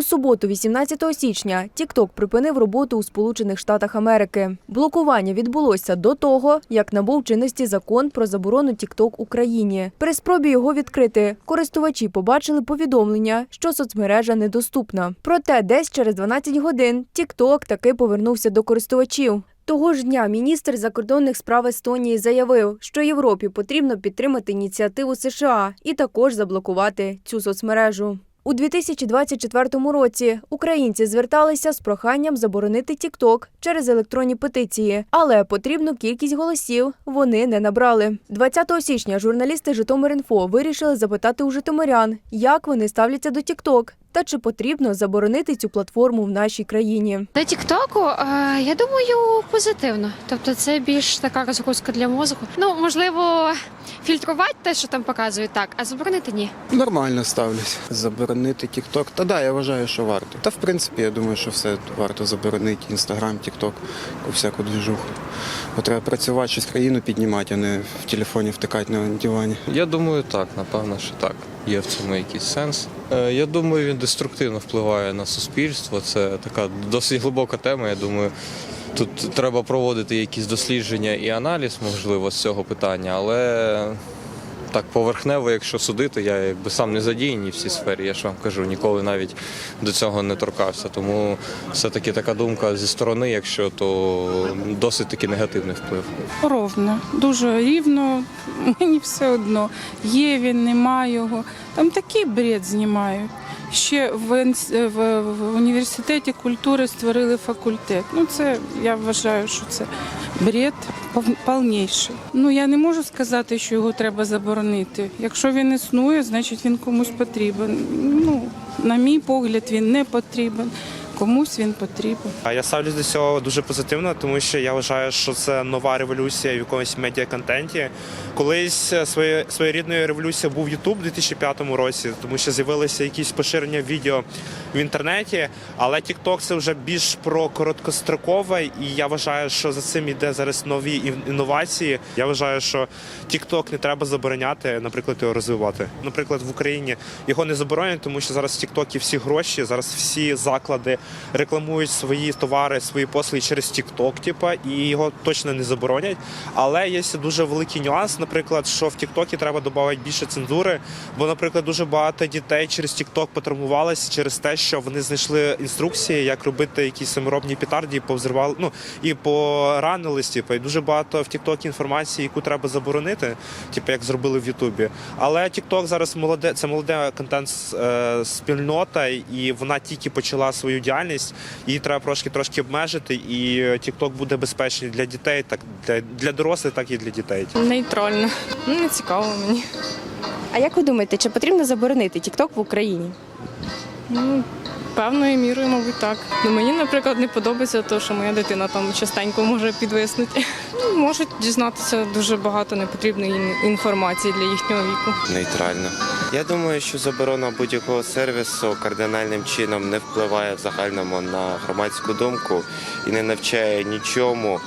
У суботу, 18 січня, TikTok припинив роботу у Сполучених Штатах Америки. Блокування відбулося до того, як набув чинності закон про заборону TikTok Україні. При спробі його відкрити користувачі побачили повідомлення, що соцмережа недоступна. Проте, десь через 12 годин TikTok таки повернувся до користувачів. Того ж дня міністр закордонних справ Естонії заявив, що Європі потрібно підтримати ініціативу США і також заблокувати цю соцмережу. У 2024 році українці зверталися з проханням заборонити TikTok через електронні петиції, але потрібну кількість голосів вони не набрали. 20 січня журналісти Житомир.Інфо вирішили запитати у житомирян, як вони ставляться до TikTok та чи потрібно заборонити цю платформу в нашій країні. До Тіктоку, е, я думаю, позитивно. Тобто це більш така розгрузка для мозку. Ну, можливо, фільтрувати те, що там показують, так, а заборонити ні. Нормально ставлюсь. Заборонити TikTok? Та да, я вважаю, що варто. Та в принципі, я думаю, що все варто заборонити. Інстаграм, TikTok, всяку движуху. Бо треба працювати, щось країну піднімати, а не в телефоні втикати на дивані. Я думаю, так, напевно, що так. Є в цьому якийсь сенс. Е, Я думаю, він деструктивно впливає на суспільство. Це така досить глибока тема. Я думаю, тут треба проводити якісь дослідження і аналіз, можливо, з цього питання, але так поверхнево, якщо судити, я якби сам не задіяний в цій сфері. Я ж вам кажу, ніколи навіть до цього не торкався. Тому все-таки така думка зі сторони, якщо то досить таки негативний вплив. Ровно, дуже рівно. Мені все одно. Є він, нема його. Там такий бред знімають. Ще в, в, в університеті культури створили факультет. Ну, це я вважаю, що це бред пов- повніший. Ну я не можу сказати, що його треба заборонити. Якщо він існує, значить він комусь потрібен. Ну, на мій погляд, він не потрібен. Комусь він потрібен. Я ставлюсь до цього дуже позитивно, тому що я вважаю, що це нова революція в якомусь медіаконтенті. Колись своє, своєрідною революцією був YouTube у 2005 році, тому що з'явилися якісь поширення відео в інтернеті. Але TikTok це вже більш про короткострокове, і я вважаю, що за цим йде зараз нові ін- інновації. Я вважаю, що TikTok не треба забороняти, наприклад, його розвивати. Наприклад, в Україні його не заборонять, тому що зараз в TikTok всі гроші, зараз всі заклади рекламують свої товари, свої послуги через TikTok, типа, і його точно не заборонять. Але є дуже великий нюанс, наприклад, що в TikTok треба додати більше цензури, бо, наприклад, дуже багато дітей через TikTok потравмувалися через те, що вони знайшли інструкції, як робити якісь саморобні петарді, і повзривали, ну і поранились. Типу, і дуже багато в TikTok інформації, яку треба заборонити, типу, як зробили в Ютубі. Але TikTok зараз молоде, це молоде контент е, спільнота, і вона тільки почала свою діяльність. Її треба трошки трошки обмежити, і TikTok буде безпечний для дітей, так для, для дорослих, так і для дітей. Нейтрально. Ну, не цікаво мені. А як ви думаєте, чи потрібно заборонити TikTok в Україні? Ну, певною мірою, мабуть, так. Ну, мені, наприклад, не подобається те, що моя дитина там частенько може підвиснути. Ну, можуть дізнатися дуже багато непотрібної інформації для їхнього віку. Нейтрально. Я думаю, що заборона будь-якого сервісу кардинальним чином не впливає в загальному на громадську думку і не навчає нічому.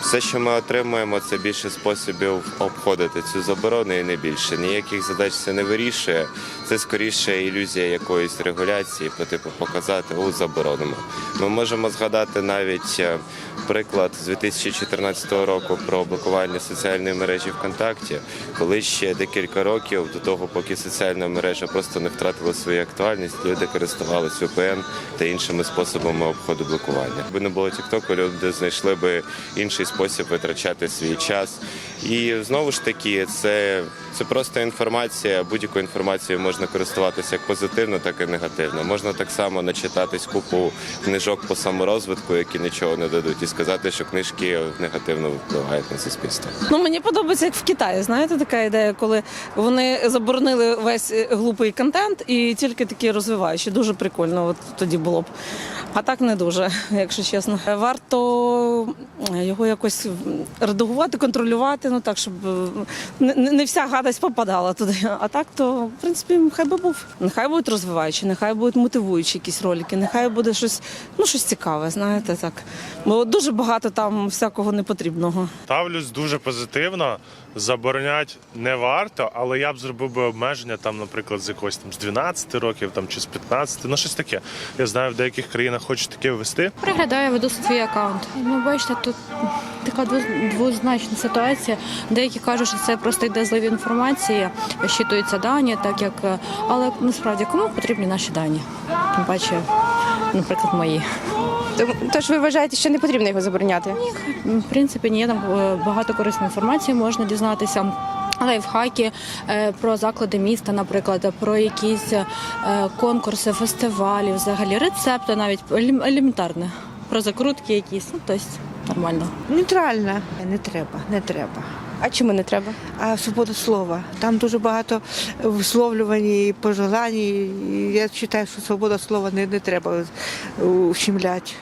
Все, що ми отримуємо, це більше способів обходити цю заборону і не більше. Ніяких задач це не вирішує. Це скоріше ілюзія якоїсь регуляції, по типу показати у заборонимо. Ми можемо згадати навіть е, приклад з 2014 року про блокування соціальної мережі ВКонтакті, коли ще декілька років до того, поки соціальна мережа просто не втратила свою актуальність, люди користувалися VPN та іншими способами обходу блокування. Якби не було TikTok, люди знайшли би інший спосіб витрачати свій час. І знову ж таки, це, це просто інформація. Будь-якою інформацією можна користуватися як позитивно, так і негативно. Можна так само начитатись купу книжок по саморозвитку, які нічого не дадуть, і сказати, що книжки негативно впливають на суспільство. Ну мені подобається, як в Китаї. Знаєте, така ідея, коли вони заборонили весь е, глупий контент і тільки такі розвиваючі. Дуже прикольно. От тоді було б. А так не дуже, якщо чесно. Варто його якось редагувати, контролювати, ну так, щоб е, не, вся гадость попадала туди. А так, то в принципі, хай би був. Нехай будуть розвиваючі, нехай будуть мотивуючі якісь ролики, нехай буде щось, ну щось цікаве, знаєте, так. Бо дуже багато там всякого непотрібного. Ставлюсь дуже позитивно. Забороняти не варто, але я б зробив би обмеження там, наприклад, з якогось там з 12 років там чи з 15, ну щось таке. Я знаю, в деяких країнах хочуть таке ввести. Приглядаю, веду свій аккаунт. Ну, бачите, тут така двоз- двозначна ситуація. Деякі кажуть, що це просто йде злива інформація, щитуються дані, так як. Але насправді кому потрібні наші дані? Тим паче, наприклад, мої. Тож ви вважаєте, що не потрібно його забороняти? Ні, В принципі, ні, там е, багато корисної інформації можна дізнатися. Лайфхаки е, про заклади міста, наприклад, про якісь е, конкурси, фестивалі, взагалі рецепти, навіть елем- елементарне, про закрутки якісь. Ну, тобто нормально. Нейтральна. Не треба, не треба. А чому не треба? А свобода слова. Там дуже багато висловлювань і пожелань. Я вважаю, що свобода слова не, не треба ущемляти.